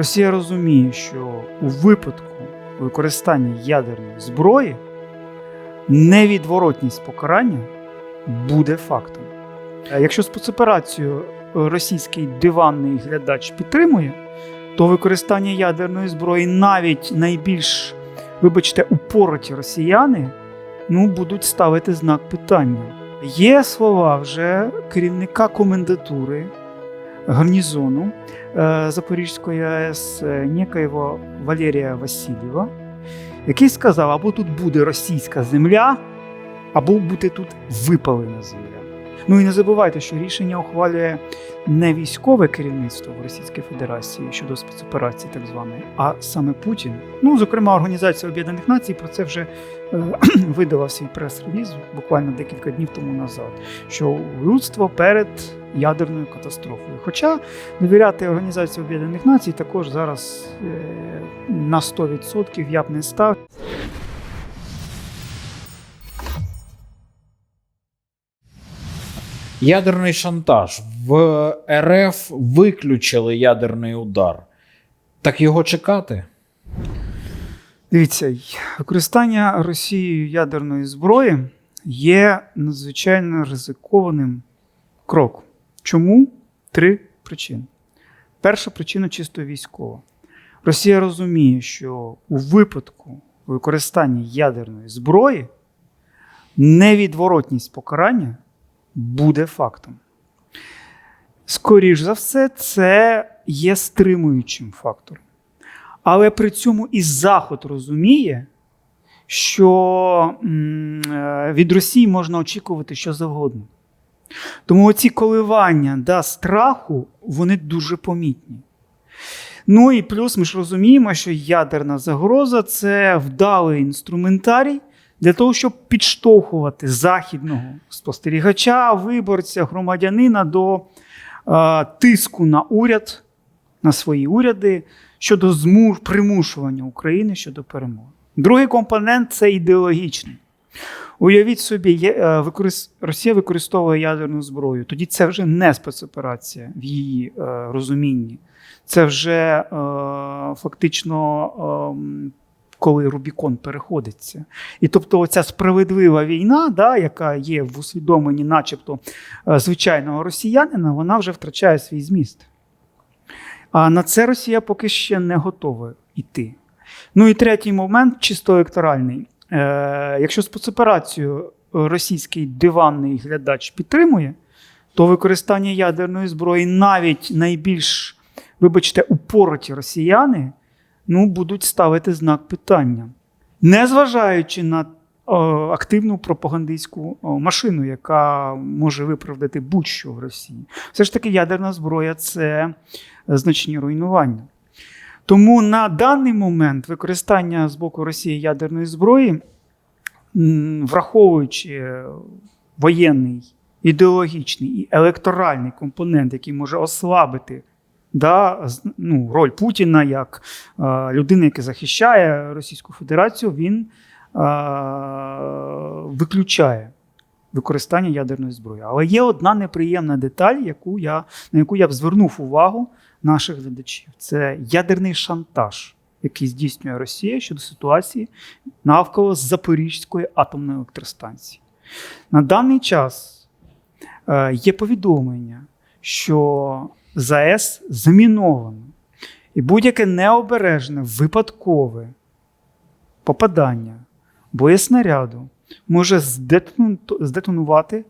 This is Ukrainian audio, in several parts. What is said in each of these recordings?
Росія розуміє, що у випадку використання ядерної зброї невідворотність покарання буде фактом. Якщо спецоперацію російський диванний глядач підтримує, то використання ядерної зброї навіть найбільш, вибачте, упороті росіяни ну, будуть ставити знак питання. Є слова вже керівника комендатури гарнізону е, Запорізької АЕС е, некоєго Валерія Васильєва, який сказав, або тут буде російська земля, або буде тут випалена земля. Ну і не забувайте, що рішення ухвалює не військове керівництво в Російській Федерації щодо спецоперації, так званої, а саме Путін. Ну, зокрема, Організація Об'єднаних Націй про це вже е, видала свій прес-реліз буквально декілька днів тому назад, що людство перед ядерною катастрофою. Хоча довіряти Організації Об'єднаних Націй також зараз е, на 100% я б не став. Ядерний шантаж. В РФ виключили ядерний удар. Так його чекати? Дивіться, використання Росією ядерної зброї є надзвичайно ризикованим кроком. Чому? Три причини. Перша причина чисто військова. Росія розуміє, що у випадку використання ядерної зброї невідворотність покарання буде фактом. Скоріш за все, це є стримуючим фактором. Але при цьому і Заход розуміє, що е, від Росії можна очікувати що завгодно. Тому оці коливання да, страху вони дуже помітні. Ну і плюс ми ж розуміємо, що ядерна загроза це вдалий інструментарій для того, щоб підштовхувати західного спостерігача, виборця, громадянина до е, тиску на уряд, на свої уряди щодо змуш, примушування України щодо перемоги. Другий компонент це ідеологічний. Уявіть собі, е. Росія використовує ядерну зброю. Тоді це вже не спецоперація в її е, розумінні. Це вже е, фактично, е, коли Рубікон переходиться. І тобто, оця справедлива війна, да, яка є в усвідомленні, начебто, звичайного росіянина, вона вже втрачає свій зміст. А на це Росія поки ще не готова йти. Ну і третій момент, чисто електоральний. Е, якщо спецоперацію російський диванний глядач підтримує, то використання ядерної зброї навіть найбільш, вибачте, упороті росіяни ну, будуть ставити знак питання, незважаючи на активну пропагандистську машину, яка може виправдати будь-що в Росії. Все ж таки, ядерна зброя це значні руйнування. Тому на даний момент використання з боку Росії ядерної зброї, враховуючи воєнний, ідеологічний і електоральний компонент, який може ослабити да, ну, роль Путіна як е, людини, яка захищає Російську Федерацію, він е, виключає використання ядерної зброї. Але є одна неприємна деталь, яку я, на яку я б звернув увагу наших глядачів. Це ядерний шантаж, який здійснює Росія щодо ситуації навколо Запорізької атомної електростанції. На даний час е, є повідомлення, що ЗАЕС заміновано, і будь-яке необережне випадкове попадання боєснаряду може здетонувати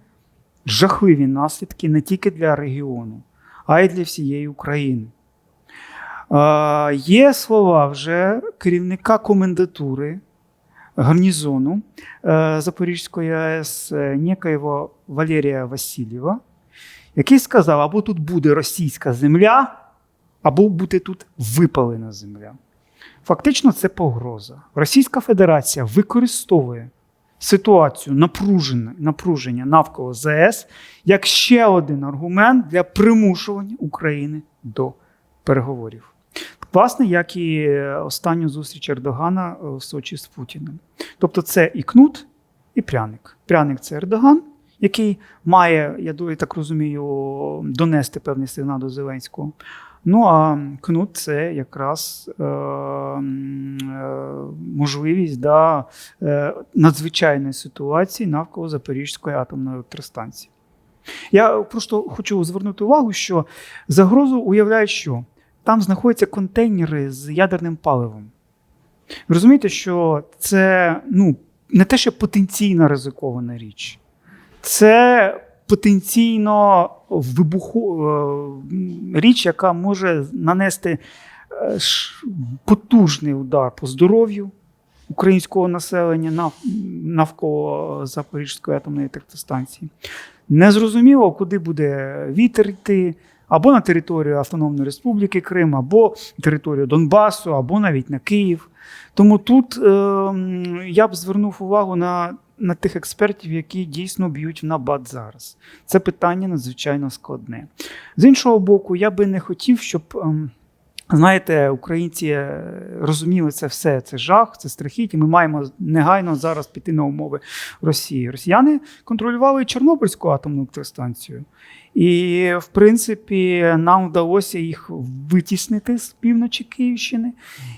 жахливі наслідки не тільки для регіону, а й для всієї України. Є слова вже керівника комендатури гарнізону е, Запорізької АЕС некоєго Валерія Васильєва, який сказав, або тут буде російська земля, або буде тут випалена земля. Фактично, це погроза. Російська Федерація використовує ситуацію напруження, напруження навколо ЗАЕС як ще один аргумент для примушування України до переговорів. Власне, як і останню зустріч Ердогана е, в Сочі з Путіним. Тобто, це і кнут, і пряник. Пряник це Ердоган, який має, я так розумію, донести певний сигнал до Зеленського. Ну а кнут це якраз е, е, можливість да, е, надзвичайної ситуації навколо Запорізької атомної електростанції. Я просто хочу звернути увагу, що загрозу уявляють, що там знаходяться контейнери з ядерним паливом. Розумієте, що це ну, не те, що потенційно ризикована річ, це потенційно вибуху, е, річ, яка може нанести е, потужний удар по здоров'ю українського населення навколо Запорізької атомної електростанції. Незрозуміло, куди буде вітер йти, або на територію Автономної Республіки Крим, або територію Донбасу, або навіть на Київ. Тому тут е, я б звернув увагу на, на тих експертів, які дійсно б'ють в набат зараз. Це питання надзвичайно складне. З іншого боку, я би не хотів, щоб. ем, Знаєте, українці е, розуміли це все, це жах, це страхіття. Ми маємо негайно зараз піти на умови Росії. Росіяни контролювали Чорнобильську атомну електростанцію. І, в принципі, нам вдалося їх витіснити з півночі Київщини.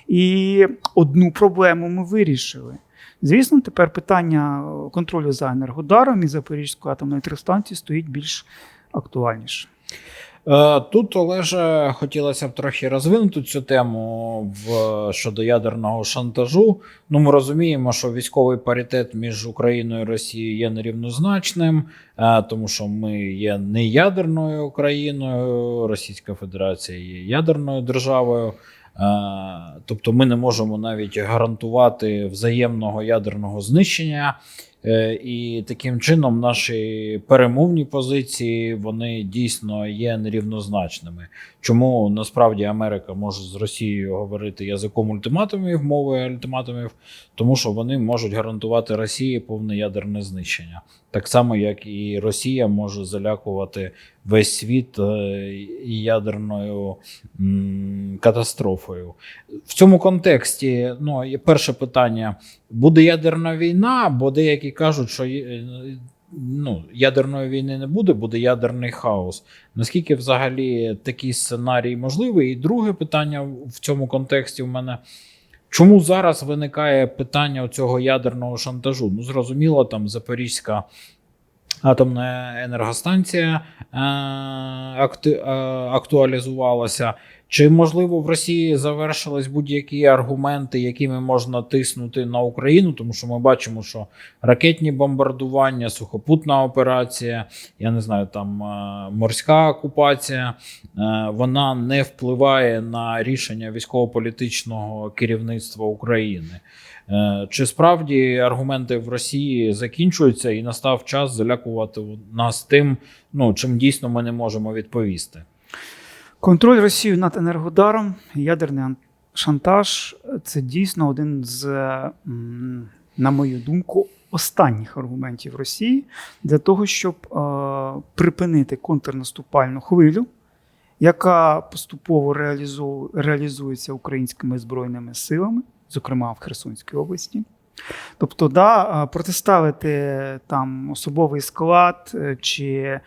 І одну проблему ми вирішили. Звісно, тепер питання контролю за енергодаром і Запорізької атомної електростанції стоїть більш актуальніше. Е, Тут Олеже хотілося б трохи розвинути цю тему в щодо ядерного шантажу. Ну, ми розуміємо, що військовий паритет між Україною і Росією є нерівнозначним, е, тому що ми є не ядерною країною, Російська Федерація є ядерною державою. Е, Тобто ми не можемо навіть гарантувати взаємного ядерного знищення. Е, І таким чином наші перемовні позиції вони дійсно є нерівнозначними. Чому насправді Америка може з Росією говорити язиком ультиматумів, мовою ультиматумів, тому що вони можуть гарантувати Росії повне ядерне знищення, так само як і Росія може залякувати весь світ е, ядерною катастрофою. В цьому контексті, ну, перше питання: буде ядерна війна, бо деякі кажуть, що ну, ядерної війни не буде, буде ядерний хаос. Наскільки взагалі такий сценарій можливий? І друге питання в цьому контексті в мене. Чому зараз виникає питання цього ядерного шантажу? Ну, зрозуміло, там Запорізька атомна енергостанція е, акти, е, актуалізувалася. Чи можливо в Росії завершились будь-які аргументи, якими можна тиснути на Україну? Тому що ми бачимо, що ракетні бомбардування, сухопутна операція, я не знаю, там е, морська окупація, е, вона не впливає на рішення військово-політичного керівництва України. Е, Чи справді аргументи в Росії закінчуються і настав час залякувати нас тим, ну чим дійсно ми не можемо відповісти? Контроль Росії над енергодаром, ядерний шантаж це дійсно один з, на мою думку, останніх аргументів Росії для того, щоб е, припинити контрнаступальну хвилю, яка поступово реалізу- реалізується українськими збройними силами, зокрема в Херсонській області. Тобто, да, е, протиставити там особовий склад е, чи е,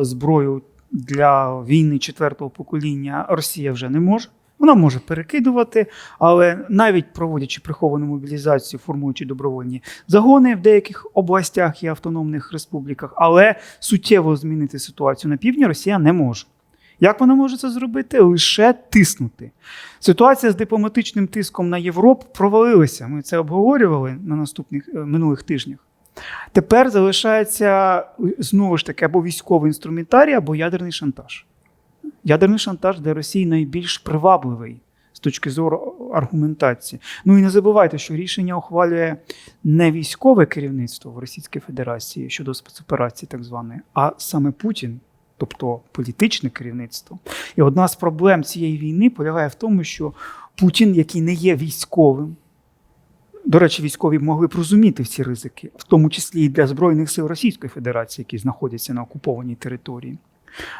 зброю для війни четвертого покоління Росія вже не може. Вона може перекидувати, але навіть проводячи приховану мобілізацію, формуючи добровольні загони в деяких областях і автономних республіках, але суттєво змінити ситуацію на півдні Росія не може. Як вона може це зробити? Лише тиснути. Ситуація з дипломатичним тиском на Європу провалилася. Ми це обговорювали на наступних е, минулих тижнях. Тепер залишається знову ж таки або військовий інструментарій, або ядерний шантаж. Ядерний шантаж для Росії найбільш привабливий з точки зору аргументації. Ну і не забувайте, що рішення ухвалює не військове керівництво в Російській Федерації щодо спецоперації, так званої, а саме Путін, тобто політичне керівництво. І одна з проблем цієї війни полягає в тому, що Путін, який не є військовим, до речі, військові могли б розуміти ці ризики, в тому числі і для Збройних сил Російської Федерації, які знаходяться на окупованій території.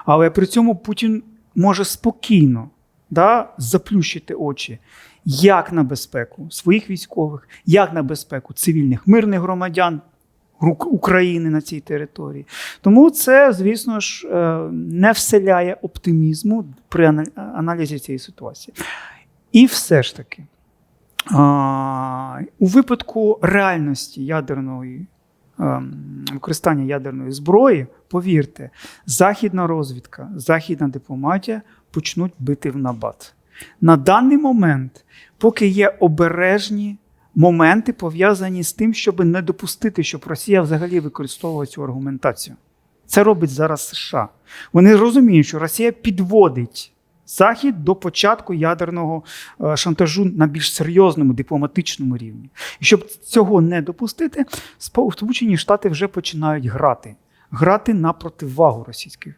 Але при цьому Путін може спокійно да, заплющити очі як на безпеку своїх військових, як на безпеку цивільних мирних громадян України на цій території. Тому це, звісно ж, е, не вселяє оптимізму при аналізі цієї ситуації. І все ж таки, а, у випадку реальності ядерної ем, використання ядерної зброї, повірте, західна розвідка, західна дипломатія почнуть бити в набат. На даний момент, поки є обережні моменти, пов'язані з тим, щоб не допустити, щоб Росія взагалі використовувала цю аргументацію. Це робить зараз США. Вони розуміють, що Росія підводить Захід до початку ядерного е, шантажу на більш серйозному дипломатичному рівні. І щоб цього не допустити, Спо- Сполучені Штати вже починають грати, грати на противагу Російської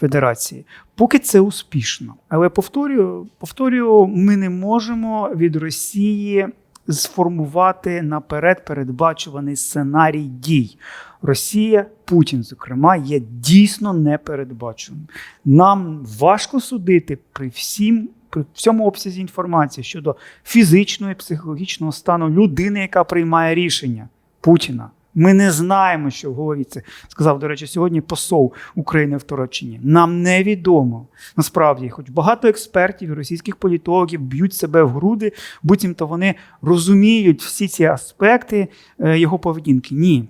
Федерації. Поки це успішно. Але повторюю, повторюю, ми не можемо від Росії сформувати наперед передбачуваний сценарій дій. Росія, Путін, зокрема, є дійсно непередбаченим. Нам важко судити при всім. При всьому обсязі інформації щодо фізичного і психологічного стану людини, яка приймає рішення Путіна. Ми не знаємо, що в голові це сказав, до речі, сьогодні посол України в Туреччині. Нам невідомо. Насправді, хоч багато експертів російських політологів б'ють себе в груди, буцімто вони розуміють всі ці аспекти е, його поведінки. Ні.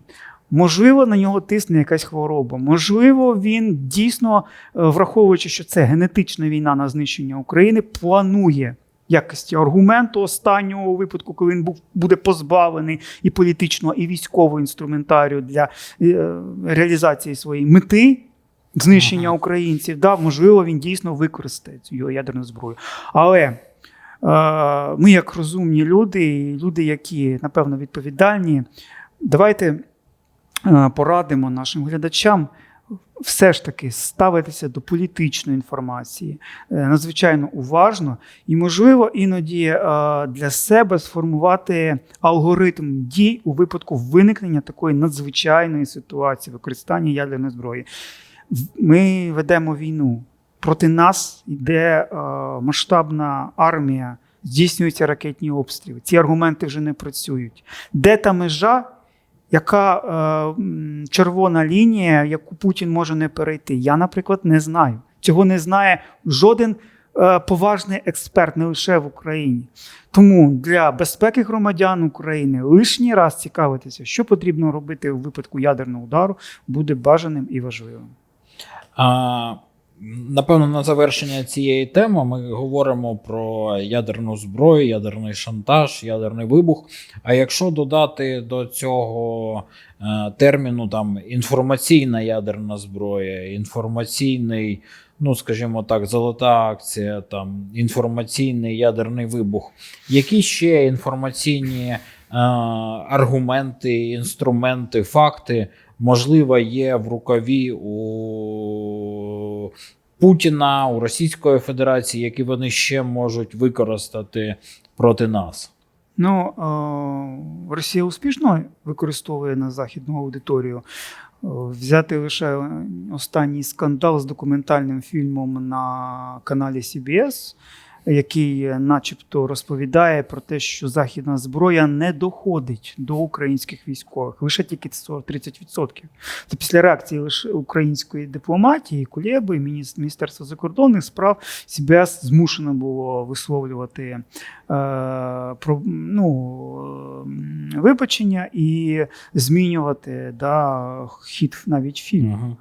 Можливо, на нього тисне якась хвороба. Можливо, він дійсно, е, враховуючи, що це генетична війна на знищення України, планує якості аргументу останнього випадку, коли він був буде позбавлений і політичного, і військового інструментарію для е, реалізації своєї мети. Знищення Ага. українців, да, можливо, він дійсно використає цю його ядерну зброю. Але е, ми, як розумні люди, люди, які напевно відповідальні, давайте е, порадимо нашим глядачам все ж таки ставитися до політичної інформації е, надзвичайно уважно і, можливо, іноді е, для себе сформувати алгоритм дій у випадку виникнення такої надзвичайної ситуації використання ядерної зброї. Ми ведемо війну. Проти нас йде е, масштабна армія, здійснюються ракетні обстріли. Ці аргументи вже не працюють. Де та межа, яка е, червона лінія, яку Путін може не перейти? Я, наприклад, не знаю. Цього не знає жоден е, поважний експерт, не лише в Україні. Тому для безпеки громадян України лишній раз цікавитися, що потрібно робити у випадку ядерного удару, буде бажаним і важливим. А, напевно, на завершення цієї теми ми говоримо про ядерну зброю, ядерний шантаж, ядерний вибух. А якщо додати до цього е, терміну там інформаційна ядерна зброя, інформаційний, ну скажімо так, золота акція, там інформаційний ядерний вибух, які ще інформаційні е, аргументи, інструменти, факти можливо, є в рукаві у Путіна, у Російської Федерації, які вони ще можуть використати проти нас. Ну, е, Росія успішно використовує на західну аудиторію. Взяти лише останній скандал з документальним фільмом на каналі CBS, який начебто розповідає про те, що західна зброя не доходить до українських військових, лише тільки 30%. Це після реакції лише української дипломатії, Кулєби, міністр- Міністерства закордонних справ CBS змушено було висловлювати е, про, ну, е, вибачення і змінювати да, хід навіть фільму. Угу.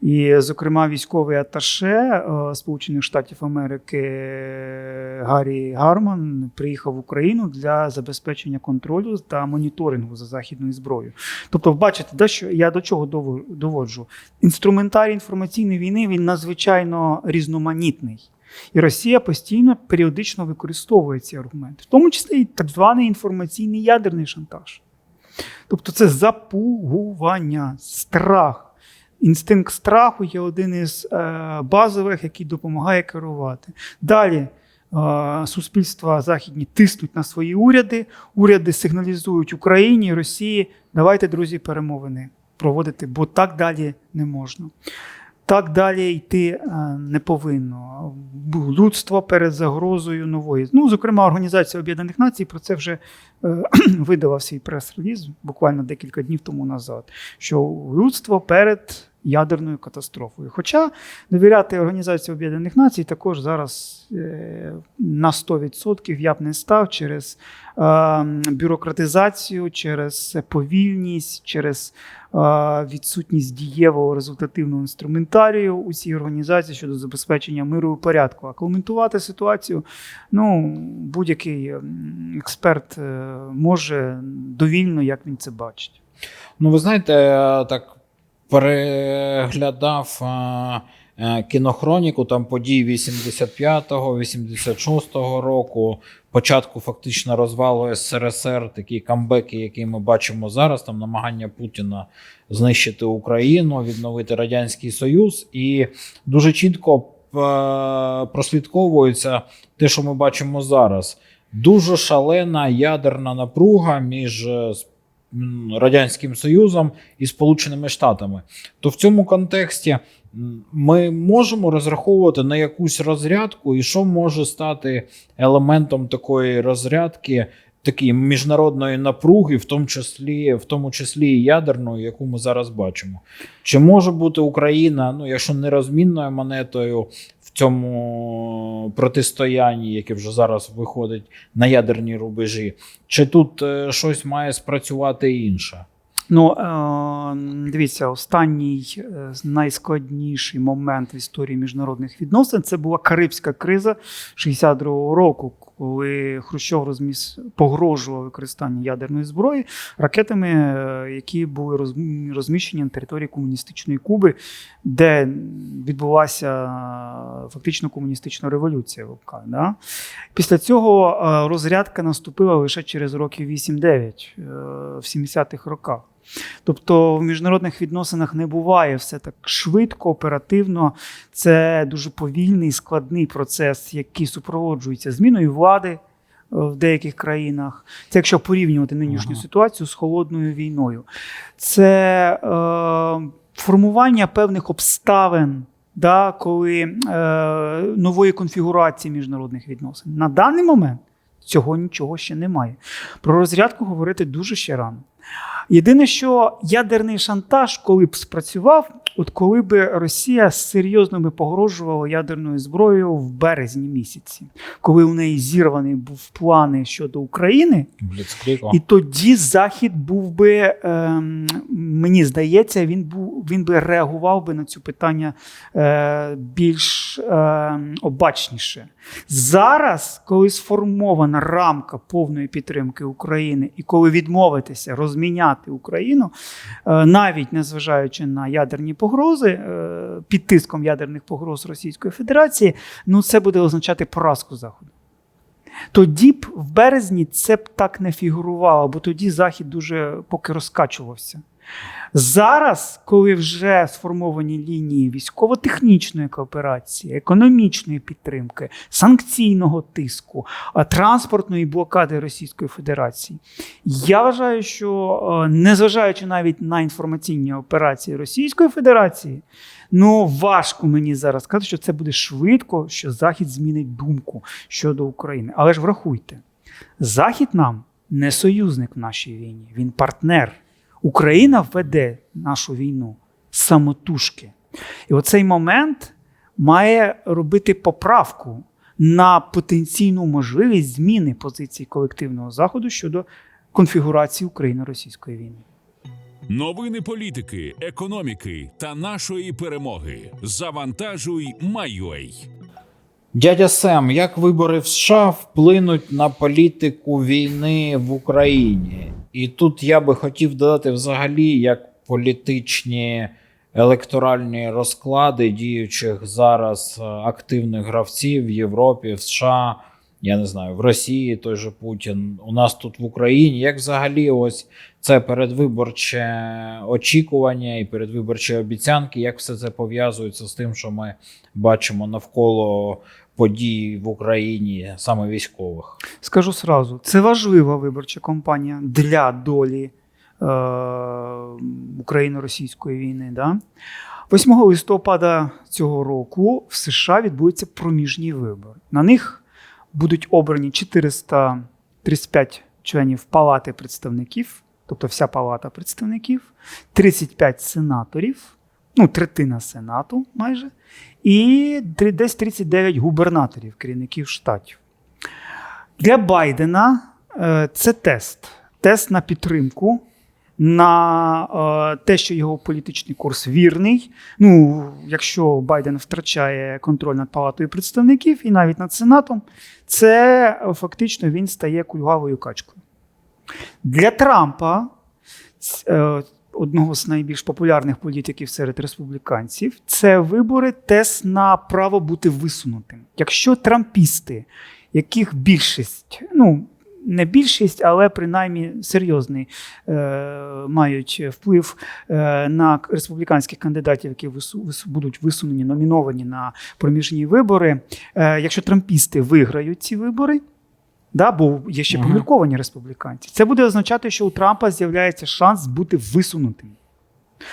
І, зокрема, військовий аташе е, Сполучених Штатів Америки е, Гаррі Гарман приїхав в Україну для забезпечення контролю та моніторингу за західною зброєю. Тобто, бачите, да, що я до чого доводжу? Інструментарій інформаційної війни він надзвичайно різноманітний. І Росія постійно періодично використовує ці аргументи, в тому числі і так званий інформаційний ядерний шантаж. Тобто це запугування, страх. Інстинкт страху є один із е, базових, який допомагає керувати. Далі суспільства західні тиснуть на свої уряди, уряди сигналізують Україні, і Росії. Давайте, друзі, перемовини проводити, бо так далі не можна. Так далі йти е, не повинно. Людство перед загрозою нової. Ну, зокрема, Організація Об'єднаних Націй про це вже е, видала свій прес-реліз буквально декілька днів тому назад. Що людство перед ядерною катастрофою. Хоча довіряти Організації Об'єднаних Націй також зараз е, на 100% я б не став через е, бюрократизацію, через повільність, через е, відсутність дієвого результативного інструментарію у цій організації щодо забезпечення миру і порядку. А коментувати ситуацію ну, будь-який експерт е, може довільно, як він це бачить. Ну, ви знаєте, так переглядав а, е, кінохроніку там подій 85-го, 86-го року, початку фактично розвалу СРСР, такі камбеки, які ми бачимо зараз, там намагання Путіна знищити Україну, відновити Радянський Союз, і дуже чітко е, прослідковується те, що ми бачимо зараз. Дуже шалена ядерна напруга між е, Радянським Союзом і Сполученими Штатами. То в цьому контексті ми можемо розраховувати на якусь розрядку, і що може стати елементом такої розрядки, такої міжнародної напруги, в тому числі, в тому числі і ядерної, яку ми зараз бачимо. Чи може бути Україна, ну якщо не розмінною монетою цьому протистоянні, яке вже зараз виходить на ядерні рубежі, чи тут е, щось має спрацювати інше? Ну, е, дивіться, останній е, найскладніший момент в історії міжнародних відносин це була Карибська криза 62-го року, коли Хрущов розміс, погрожував використання ядерної зброї ракетами, е, які були розміщені на території комуністичної Куби, де відбулася е, фактично комуністична революція. Да? Після цього е, розрядка наступила лише через років 8-9 е, в 70-х роках. Тобто в міжнародних відносинах не буває все так швидко, оперативно. Це дуже повільний, складний процес, який супроводжується зміною влади е, в деяких країнах. Це якщо порівнювати нинішню Ага. ситуацію з холодною війною. Це е, формування певних обставин. Да, коли е, нової конфігурації міжнародних відносин. На даний момент цього нічого ще немає. Про розрядку говорити дуже ще рано. Єдине, що ядерний шантаж, коли б спрацював, от коли б Росія серйозно би погрожувала ядерною зброєю в березні місяці, коли у неї зірваний був плани щодо України, Бліцкріго. і тоді Захід був би, ем, мені здається, він був він би реагував би на цю питання е, більш ем, обачніше. Зараз, коли сформована рамка повної підтримки України, і коли відмовитися розміняти Україну, е, навіть незважаючи на ядерні погрози, е, під тиском ядерних погроз Російської Федерації, ну це буде означати поразку Заходу. Тоді б в березні це б так не фігурувало, бо тоді Захід дуже поки розкачувався. Зараз, коли вже сформовані лінії військово-технічної кооперації, економічної підтримки, санкційного тиску, транспортної блокади Російської Федерації, я вважаю, що незважаючи навіть на інформаційні операції Російської Федерації, ну важко мені зараз сказати, що це буде швидко, що Захід змінить думку щодо України. Але ж врахуйте, Захід нам не союзник в нашій війні, він партнер. Україна веде нашу війну самотужки. І оцей момент має робити поправку на потенційну можливість зміни позиції колективного заходу щодо конфігурації України-російської війни. Новини політики, економіки та нашої перемоги. Завантажуй Майой. Дядя Сем, як вибори в США вплинуть на політику війни в Україні? І тут я би хотів додати взагалі як політичні електоральні розклади діючих зараз е, активних гравців в Європі, в США, я не знаю, в Росії той же Путін, у нас тут в Україні. Як взагалі ось це передвиборче очікування і передвиборчі обіцянки, як все це пов'язується з тим, що ми бачимо навколо подій в Україні, саме військових? Скажу сразу, це важлива виборча кампанія для долі е, Україно-російської війни. Да? 8 листопада цього року в США відбудуться проміжні вибори. На них будуть обрані 435 членів Палати представників, тобто вся палата представників, 35 сенаторів, ну, третина Сенату майже, і десь 39 губернаторів, керівників штатів. Для Байдена е, це тест. Тест на підтримку, на е, те, що його політичний курс вірний. Ну, якщо Байден втрачає контроль над палатою представників і навіть над Сенатом, це фактично він стає кульгавою качкою. Для Трампа, е, одного з найбільш популярних політиків серед республіканців, це вибори тест на право бути висунутим. Якщо трампісти, яких більшість, ну не більшість, але принаймні серйозний е, мають вплив е, на республіканських кандидатів, які вису, будуть висунені, номіновані на проміжні вибори. Е, якщо трампісти виграють ці вибори, да, бо є ще помірковані республіканці, це буде означати, що у Трампа з'являється шанс бути висунутим.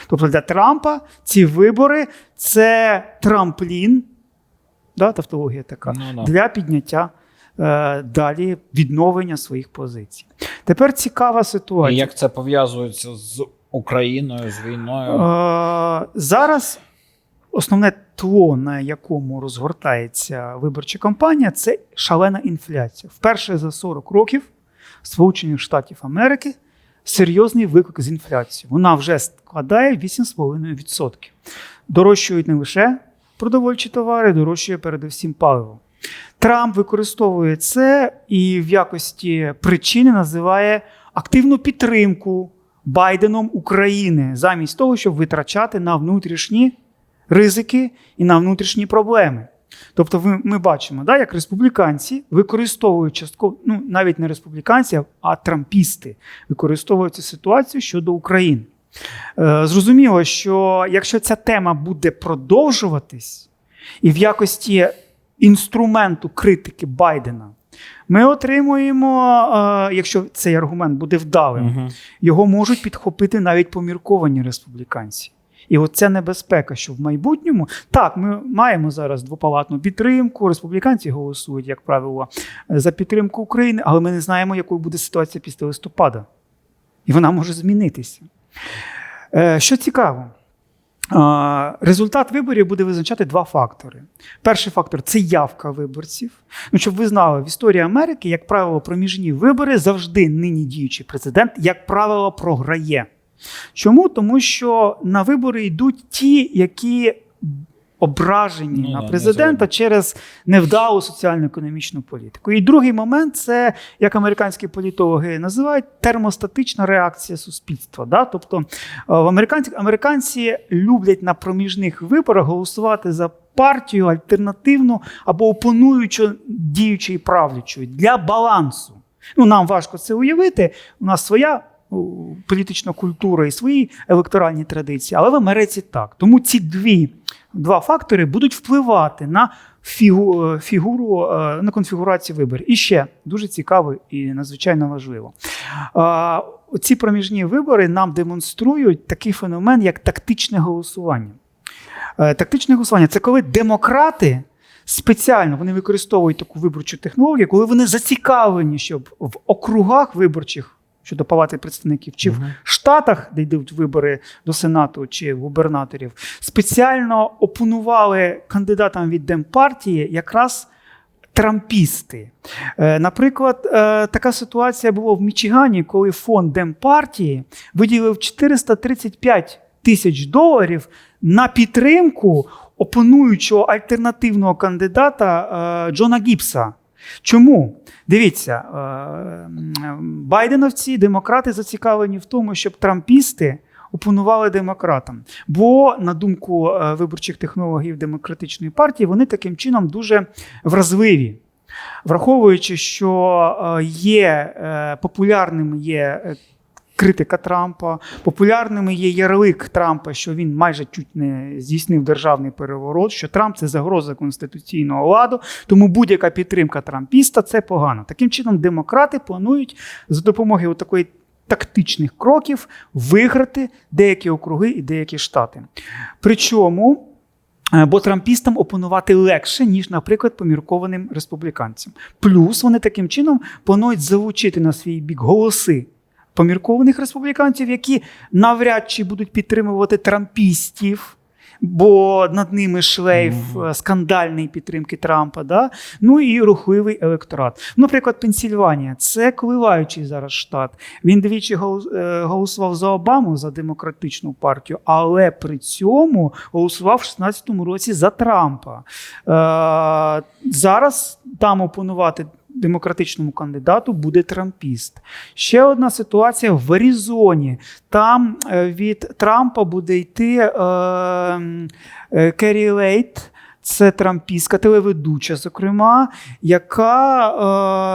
Тобто для Трампа ці вибори це трамплін, да, тавтологія така, Ну, для підняття е, далі відновлення своїх позицій. Тепер цікава І ситуація. як це пов'язується з Україною, з війною? Е, зараз основне тло, на якому розгортається виборча кампанія, це шалена інфляція. Вперше за 40 років Сполучених Штатів Америки серйозний виклик з інфляцією. Вона вже складає 8,5%. Дорожчують не лише продовольчі товари, дорожчує передусім паливо. Трамп використовує це і в якості причини називає активну підтримку Байденом України замість того, щоб витрачати на внутрішні ризики і на внутрішні проблеми. Тобто, ми бачимо, да, як республіканці використовують частково, ну навіть не республіканці, а трампісти використовують цю ситуацію щодо України. Е, зрозуміло, що якщо ця тема буде продовжуватись, і в якості інструменту критики Байдена, ми отримуємо, е, якщо цей аргумент буде вдалим, Мгм. його можуть підхопити навіть помірковані республіканці. І от ця небезпека, що в майбутньому так, ми маємо зараз двопалатну підтримку. Республіканці голосують, як правило, за підтримку України, але ми не знаємо, якою буде ситуація після листопада. І вона може змінитися. Е, Що цікаво, результат виборів буде визначати два фактори. Перший фактор це явка виборців. Ну, щоб ви знали, в історії Америки, як правило, проміжні вибори завжди нині діючий президент, як правило, програє. Чому? Тому що на вибори йдуть ті, які ображені Ну на президента незгодні. через невдалу соціально-економічну політику. І другий момент це, як американські політологи називають, термостатична реакція суспільства. Да? Тобто е, в американці, американці люблять на проміжних виборах голосувати за партію альтернативну або опонуючу діючу і правлячу для балансу. Ну, нам важко це уявити. У нас своя політична культура і свої електоральні традиції, але в Америці так. Тому ці дві, два фактори будуть впливати на фігу, е, фігуру, е, на конфігурацію виборів. І ще дуже цікаво і надзвичайно важливо. Ці проміжні вибори нам демонструють такий феномен, як тактичне голосування. Е, Тактичне голосування це коли демократи спеціально вони використовують таку виборчу технологію, коли вони зацікавлені, щоб в округах виборчих щодо палати представників, чи в штатах, де йдуть вибори до Сенату чи губернаторів, спеціально опонували кандидатам від Демпартії якраз трампісти. Е, Наприклад, е, така ситуація була в Мічигані, коли фонд Демпартії виділив 435 тисяч доларів на підтримку опонуючого альтернативного кандидата е, Джона Гібса. Чому? Дивіться, е, байденовці, демократи зацікавлені в тому, щоб трампісти опонували демократам. Бо, на думку е, виборчих технологів демократичної партії, вони таким чином дуже вразливі. Враховуючи, що е, є популярним є критика Трампа, популярними є ярлик Трампа, що він майже чуть не здійснив державний переворот, що Трамп це загроза конституційного ладу, тому будь-яка підтримка трампіста це погано. Таким чином, демократи планують за допомогою такої тактичних кроків виграти деякі округи і деякі штати. Причому. е, Бо трампістам опонувати легше, ніж, наприклад, поміркованим республіканцям. Плюс вони таким чином планують залучити на свій бік голоси поміркованих республіканців, які навряд чи будуть підтримувати трампістів. Бо над ними шлейф е, скандальної підтримки Трампа, да? ну і рухливий електорат. Наприклад, Пенсільванія це коливаючий зараз штат. Він двічі е, голосував за Обаму за демократичну партію, але при цьому голосував в 16-му році за Трампа. Е, зараз там опонувати демократичному кандидату буде трампіст. Ще одна ситуація в Аризоні. Там е, від Трампа буде йти е, е, Керрі Лейт. Це трампістська телеведуча, зокрема, яка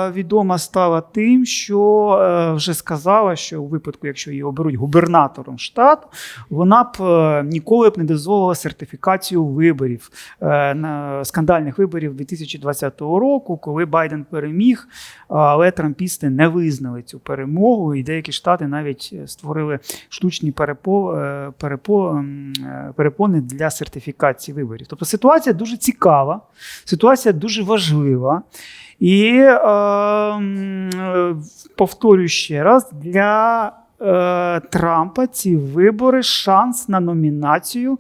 е, відома стала тим, що е, вже сказала, що у випадку, якщо її оберуть губернатором штату, вона б е, ніколи б не дозволила сертифікацію виборів е, на скандальних виборів 2020 року, коли Байден переміг, але трампісти не визнали цю перемогу, і деякі штати навіть створили штучні перепо, е, перепо, е, перепони для сертифікації виборів. Тобто ситуація дуже цікава, ситуація дуже важлива. І е, повторюю ще раз, для е, Трампа ці вибори шанс на номінацію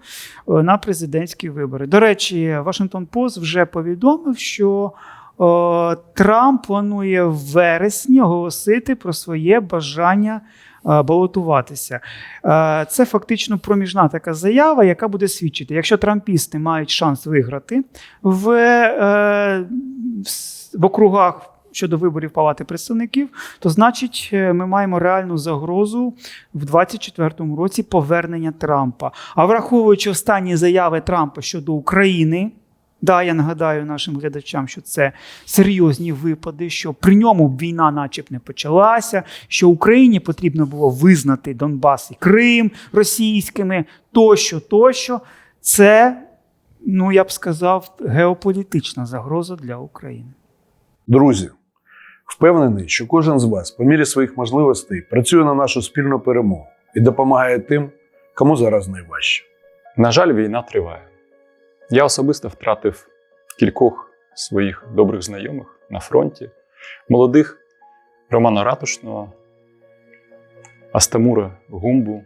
е, на президентські вибори. До речі, Вашингтон Пост вже повідомив, що е, Трамп планує в вересні оголосити про своє бажання балотуватися. Е, Це фактично проміжна така заява, яка буде свідчити, якщо трампісти мають шанс виграти в, е, в округах. Щодо виборів Палати представників, то значить, е, ми маємо реальну загрозу в 2024 році повернення Трампа. А враховуючи останні заяви Трампа щодо України, да, я нагадаю нашим глядачам, що це серйозні випади, що при ньому війна, начеб, не почалася, що Україні потрібно було визнати Донбас і Крим російськими, тощо, тощо. Це, ну я б сказав, геополітична загроза для України. Друзі, впевнений, що кожен з вас, по мірі своїх можливостей, працює на нашу спільну перемогу і допомагає тим, кому зараз найважче. На жаль, війна триває. Я особисто втратив кількох своїх добрих знайомих на фронті, молодих Романа Ратушного, Астамура Гумбу,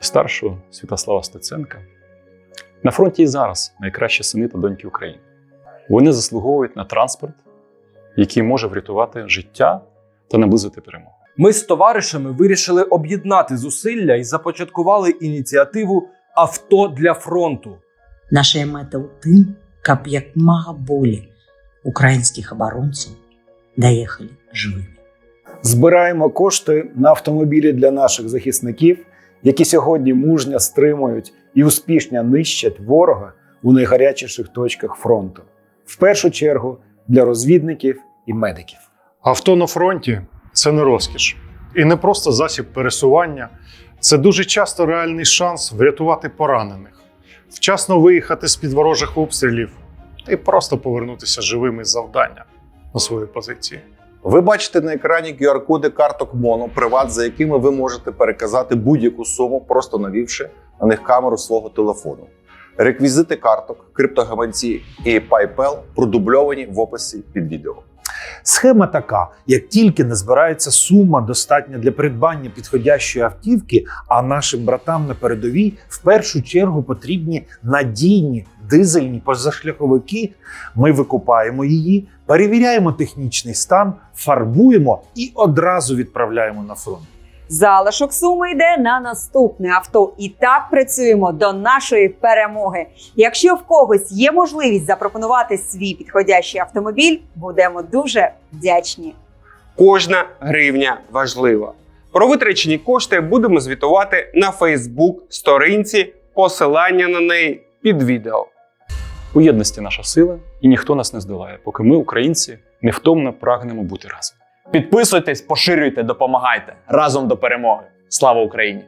старшого Святослава Стеценка. На фронті і зараз найкращі сини та доньки України. Вони заслуговують на транспорт, який може врятувати життя та наблизити перемогу. Ми з товаришами вирішили об'єднати зусилля і започаткували ініціативу Авто для фронту. Наша мета у тим, каб як мага болі українських оборонців доїхали живими. Збираємо кошти на автомобілі для наших захисників, які сьогодні мужньо стримують і успішно нищать ворога у найгарячіших точках фронту. В першу чергу для розвідників і медиків. Авто на фронті це не розкіш і не просто засіб пересування. Це дуже часто реальний шанс врятувати поранених, вчасно виїхати з під ворожих обстрілів і просто повернутися живими з завдання на свої позиції. Ви бачите на екрані QR-коди карток Моно, приват, за якими ви можете переказати будь-яку суму, просто навівши на них камеру свого телефону. Реквізити карток, криптогаманці і PayPal продубльовані в описі під відео. Схема така: як тільки не збирається сума достатня для придбання підходящої автівки, а нашим братам на передовій в першу чергу потрібні надійні дизельні позашляховики, ми викупаємо її, перевіряємо технічний стан, фарбуємо і одразу відправляємо на фронт. Залишок суми йде на наступне авто. І так працюємо до нашої перемоги. Якщо в когось є можливість запропонувати свій підходящий автомобіль, будемо дуже вдячні. Кожна гривня важлива. Про витрачені кошти будемо звітувати на Фейсбук сторінці, посилання на неї під відео. У єдності наша сила, і ніхто нас не здолає, поки ми, українці, невтомно прагнемо бути разом. Підписуйтесь, поширюйте, допомагайте разом до перемоги. Слава Україні!